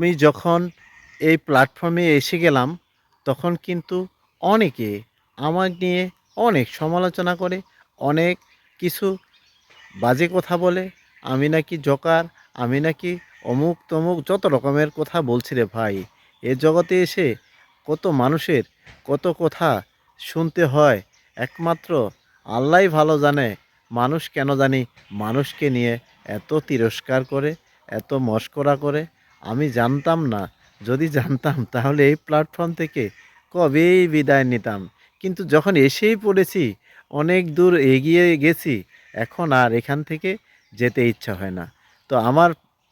আমি যখন এই প্ল্যাটফর্মে এসে গেলাম, তখন কিন্তু অনেকে আমার নিয়ে অনেক সমালোচনা করে, অনেক কিছু বাজে কথা বলে, আমি নাকি জকার, আমি নাকি অমুক তমুক যত রকমের কথা বলছি রে ভাই, এ জগতে এসে কত মানুষের কত কথা শুনতে হয়, একমাত্র আল্লাহই ভালো জানে মানুষ কেন জানি মানুষকে নিয়ে এত তিরস্কার করে, এত মস্করা করে আমি জানতাম না। যদি জানতাম, তাহলে এই প্ল্যাটফর্ম থেকে কবেই বিদায় নিতাম। কিন্তু যখন এসেই পড়েছি, অনেক দূর এগিয়ে গেছি, এখন আর এখান থেকে যেতে ইচ্ছা হয় না। তো আমার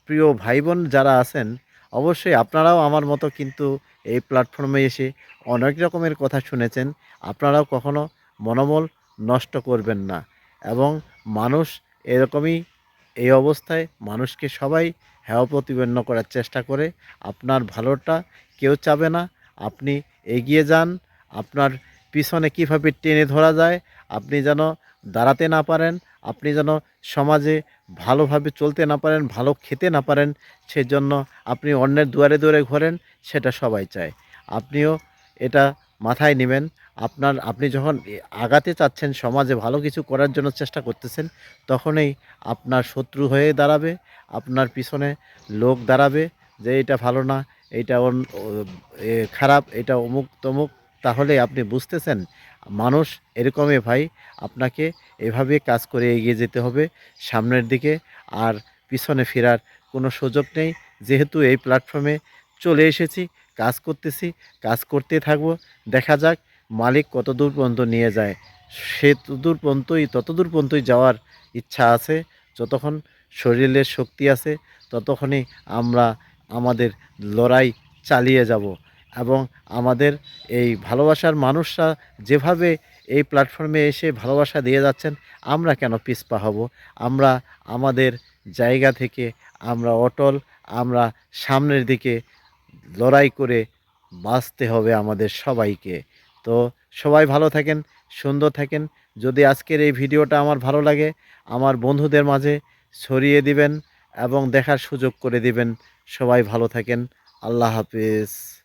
প্রিয় ভাই বোন যারা আছেন, অবশ্যই আপনারাও আমার মতো কিন্তু এই প্ল্যাটফর্মে এসে অনেক রকমের কথা শুনেছেন। আপনারাও কখনো মনোবল নষ্ট করবেন না। এবং মানুষ এরকমই এই অবস্থায় মানুষকে সবাই হেয় প্রতিপন্ন করার চেষ্টা করে। আপনার ভালোটা কেউ চাবে না। আপনি এগিয়ে যান। আপনার পিছনে কীভাবে টেনে ধরা যায়, আপনি যেন দাঁড়াতে না পারেন, আপনি যেন সমাজে ভালোভাবে চলতে না পারেন, ভালো খেতে না পারেন, সেজন্য আপনি অন্যের দুয়ারে দুয়ারে ঘোরেন, সেটা সবাই চায়। আপনিও এটা মাথায় নেবেন। আপনার, আপনি যখন আগাতে চাচ্ছেন সমাজে ভালো কিছু করার জন্য চেষ্টা করতেছেন, তখনই আপনার শত্রু হয়ে দাঁড়াবে, আপনার পিছনে লোক দাঁড়াবে যে এটা ভালো না, এটা খারাপ, এটা অমুক তমুক, তাহলে আপনি বুঝতেছেন, মানুষ এরকমই ভাই, আপনাকে এভাবে কাজ করে এগিয়ে যেতে হবে সামনের দিকে আর পিছনে ফেরার কোনো সুযোগ নেই। যেহেতু এই প্ল্যাটফর্মে চলে এসেছি, কাজ করতেছি, কাজ করতে থাকব, দেখা যাক মালিক কত দূর পর্যন্ত নিয়ে যায়, সে দূর পর্যন্তই তত দূর পর্যন্তই যাওয়ার ইচ্ছা আছে, যতক্ষণ শরীরের শক্তি আছে, ততক্ষণই আমরা আমাদের লড়াই চালিয়ে যাব। এবং আমাদের এই ভালোবাসার মানুষরা যেভাবে এই প্ল্যাটফর্মে এসে ভালোবাসা দিয়ে যাচ্ছেন, আমরা কেন পিছপা হব? আমরা আমাদের জায়গা থেকে আমরা অটল, আমরা সামনের দিকে লড়াই করে বাঁচতে হবে আমাদের সবাইকে। তো সবাই ভালো থাকেন, সুন্দর থাকেন। যদি আজকের এই ভিডিওটা আমার ভালো লাগে, আমার বন্ধুদের মাঝে ছড়িয়ে দিবেন এবং দেখার সুযোগ করে দিবেন। সবাই ভালো থাকেন। আল্লাহ হাফিজ।